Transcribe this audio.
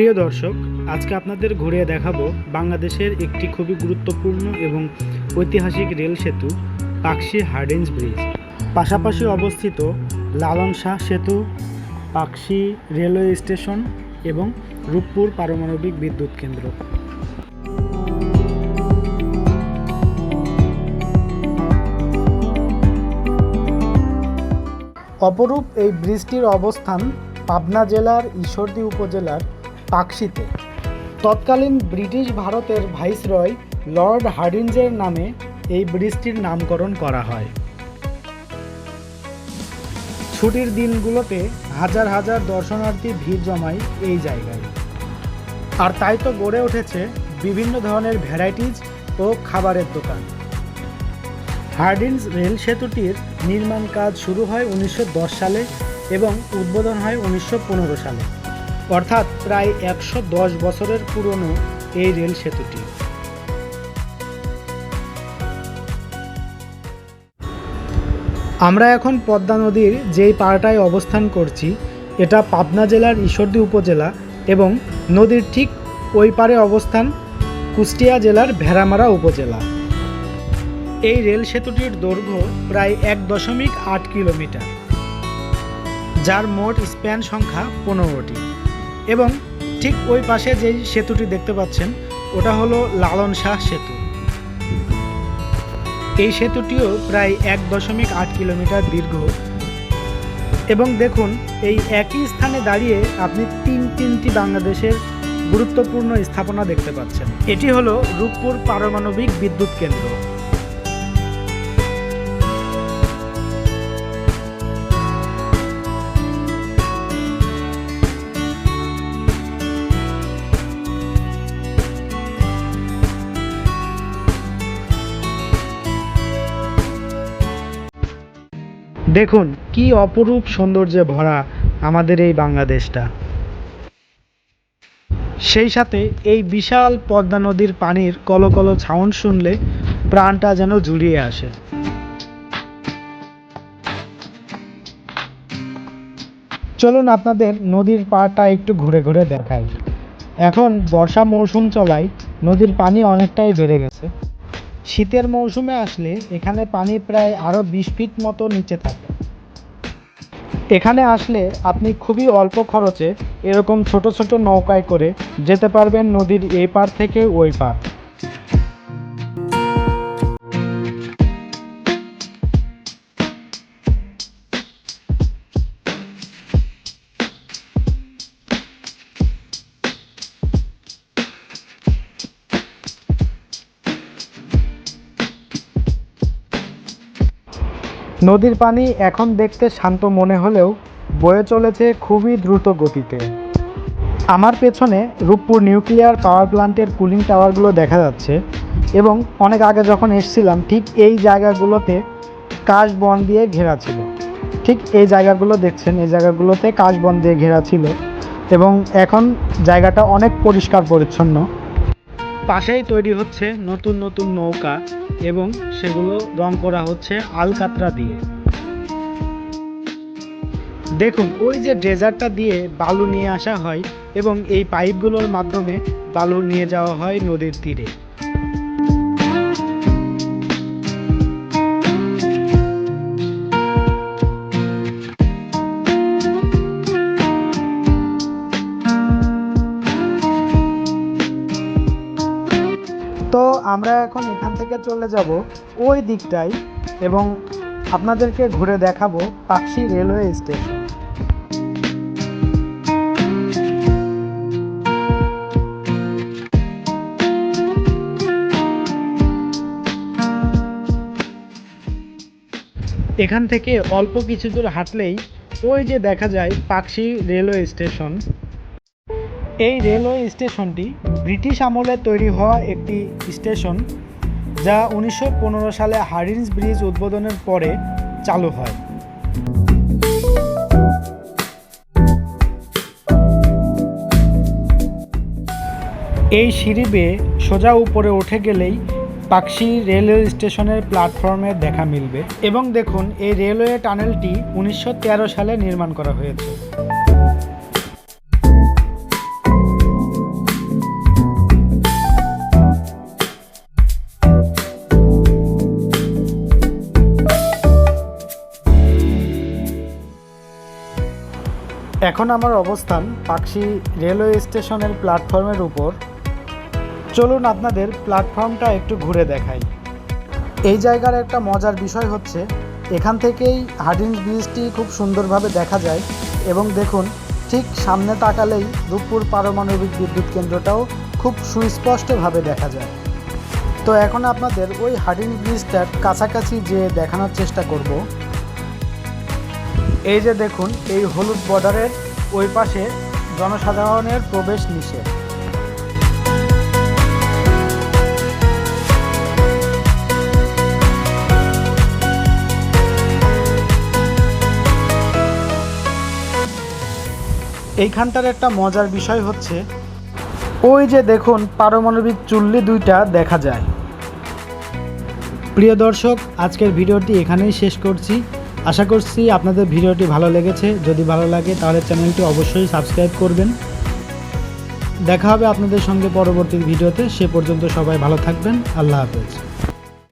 প্রিয় দর্শক, আজকে আপনাদের ঘুরে দেখাবো বাংলাদেশের একটি খুবই গুরুত্বপূর্ণ এবং ঐতিহাসিক রেল সেতু, পাকশি হার্ডিঞ্জ ব্রিজ। পাশাপাশি অবস্থিত লালন শাহ সেতু, পাকশি রেলওয়ে স্টেশন এবং রূপপুর পারমাণবিক বিদ্যুৎ কেন্দ্র। অপরূপ এই ব্রিজটির অবস্থান পাবনা জেলার ঈশ্বরদী উপজেলার পাকশিতে। তৎকালীন ব্রিটিশ ভারতের ভাইসরয় লর্ড হার্ডিঞ্জের নামে এই ব্রিজটির নামকরণ করা হয়। ছুটির দিনগুলোতে হাজার হাজার দর্শনার্থী ভিড় জমায় এই জায়গায়। আর তাই তো গড়ে উঠেছে বিভিন্ন ধরনের ভ্যারাইটিজ ও খাবারের দোকান। হার্ডিন্স রেল সেতুটির নির্মাণ কাজ শুরু হয় উনিশশো দশ সালে এবং উদ্বোধন হয় উনিশশো পনেরো সালে। অর্থাৎ প্রায় একশো দশ বছরের পুরনো এই রেল সেতুটি। আমরা এখন পদ্মা নদীর যেই পাড়টায় অবস্থান করছি, এটা পাবনা জেলার ঈশ্বরদী উপজেলা এবং নদীর ঠিক ওই পারে অবস্থান কুষ্টিয়া জেলার ভেড়ামারা উপজেলা। এই রেল সেতুটির দৈর্ঘ্য প্রায় এক দশমিক আট কিলোমিটার, যার মোট স্প্যান সংখ্যা পনেরোটি। এবং ঠিক ওই পাশে যেই সেতুটি দেখতে পাচ্ছেন, ওটা হলো লালন শাহ সেতু। এই সেতুটিও প্রায় এক দশমিক আট কিলোমিটার দীর্ঘ। এবং দেখুন, এই একই স্থানে দাঁড়িয়ে আপনি তিন তিনটি বাংলাদেশের গুরুত্বপূর্ণ স্থাপনা দেখতে পাচ্ছেন। এটি হলো রূপপুর পারমাণবিক বিদ্যুৎ কেন্দ্র। দেখুন, কি অপরূপ সৌন্দর্যে ভরা আমাদের এই বাংলাদেশটা। সেই সাথে এই বিশাল পদ্মা নদীর পানির কলকল ছাউন শুনলে প্রাণটা যেন জুড়িয়ে আসে। চলুন আপনাদের নদীর পাড়টা একটু ঘুরে ঘুরে দেখাই। এখন বর্ষা মৌসুম চলায় নদীর পানি অনেকটাই বেড়ে গেছে। শীতের মৌসুমে আসলে এখানে পানি প্রায় আরও বিশ ফিট মতো নিচে থাকে। এখানে আসলে আপনি খুবই অল্প খরচে এরকম ছোট ছোট নৌকায় করে যেতে পারবেন নদীর এই পার থেকে ওই পার নদীর পানি এখন দেখতে শান্ত মনে হলেও বয়ে চলেছে খুবই দ্রুত গতিতে। আমার পেছনে রূপপুর নিউক্লিয়ার পাওয়ার প্লান্টের কুলিং টাওয়ারগুলো দেখা যাচ্ছে এবং অনেক আগে যখন এসেছিলাম, ঠিক এই জায়গাগুলোতে কাশ বন দিয়ে ঘেরা ছিল। ঠিক এই জায়গাগুলো দেখছেন, এই জায়গাগুলোতে কাশ বন দিয়ে ঘেরা ছিল এবং এখন জায়গাটা অনেক পরিষ্কার পরিচ্ছন্ন। পাশেই তৈরি হচ্ছে নতুন নতুন নৌকা এবং সেগুলো রং করা হচ্ছে আলকাতরা দিয়ে। দেখুন, ওই যে ড্রেজারটা দিয়ে বালু নিয়ে আসা হয় এবং এই পাইপগুলোর মাধ্যমে বালু নিয়ে যাওয়া হয় নদীর তীরে। আমরা এখন এখান থেকে চলে যাব ওই দিকটাই এবং আপনাদেরকে ঘুরে দেখাবো পাকশি রেলওয়ে স্টেশন। এখান থেকে অল্প কিছু দূর হাঁটলেই ওই যে দেখা যায় পাকশি রেলওয়ে স্টেশন। এই রেলওয়ে স্টেশনটি ব্রিটিশ আমলে তৈরি হওয়া একটি স্টেশন যা উনিশশো পনেরো সালে হার্ডিন্স ব্রিজ উদ্বোধনের পরে চালু হয়। এই সিঁড়ি বেয়ে সোজা উপরে উঠে গেলেই পাকশি রেলওয়ে স্টেশনের প্ল্যাটফর্মের দেখা মিলবে। এবং দেখুন, এই রেলওয়ে টানেলটি উনিশশো তেরো সালে নির্মাণ করা হয়েছে। এখন আমার অবস্থান পাকশি রেলওয়ে স্টেশনের প্ল্যাটফর্মের উপর। চলুন আপনাদের প্ল্যাটফর্মটা একটু ঘুরে দেখাই। এই জায়গার একটা মজার বিষয় হচ্ছে, এখান থেকেই হার্ডিঞ্জ ব্রিজটি খুব সুন্দরভাবে দেখা যায় এবং দেখুন, ঠিক সামনে তাকালেই রূপপুর পারমাণবিক বিদ্যুৎ কেন্দ্রটাও খুব সুস্পষ্টভাবে দেখা যায়। তো এখন আপনাদের ওই হার্ডিঞ্জ ব্রিজটার কাছাকাছি যে দেখানোর চেষ্টা করব। এই যে দেখুন, এই হলুদ বর্ডারের ওই পাশে জনসাধারণের প্রবেশ নিষেধ। এইখানটার একটা মজার বিষয় হচ্ছে, ওই যে দেখুন, পারমাণবিক চুল্লি দুইটা দেখা যায়। প্রিয় দর্শক, আজকের ভিডিওটি এখানেই শেষ করছি। আশা করছি আপনাদের ভিডিওটি ভালো লেগেছে। যদি ভালো লাগে তাহলে চ্যানেলটি অবশ্যই সাবস্ক্রাইব করবেন। দেখা হবে আপনাদের সঙ্গে পরবর্তী ভিডিওতে। সে পর্যন্ত সবাই ভালো থাকবেন। আল্লাহ হাফেজ।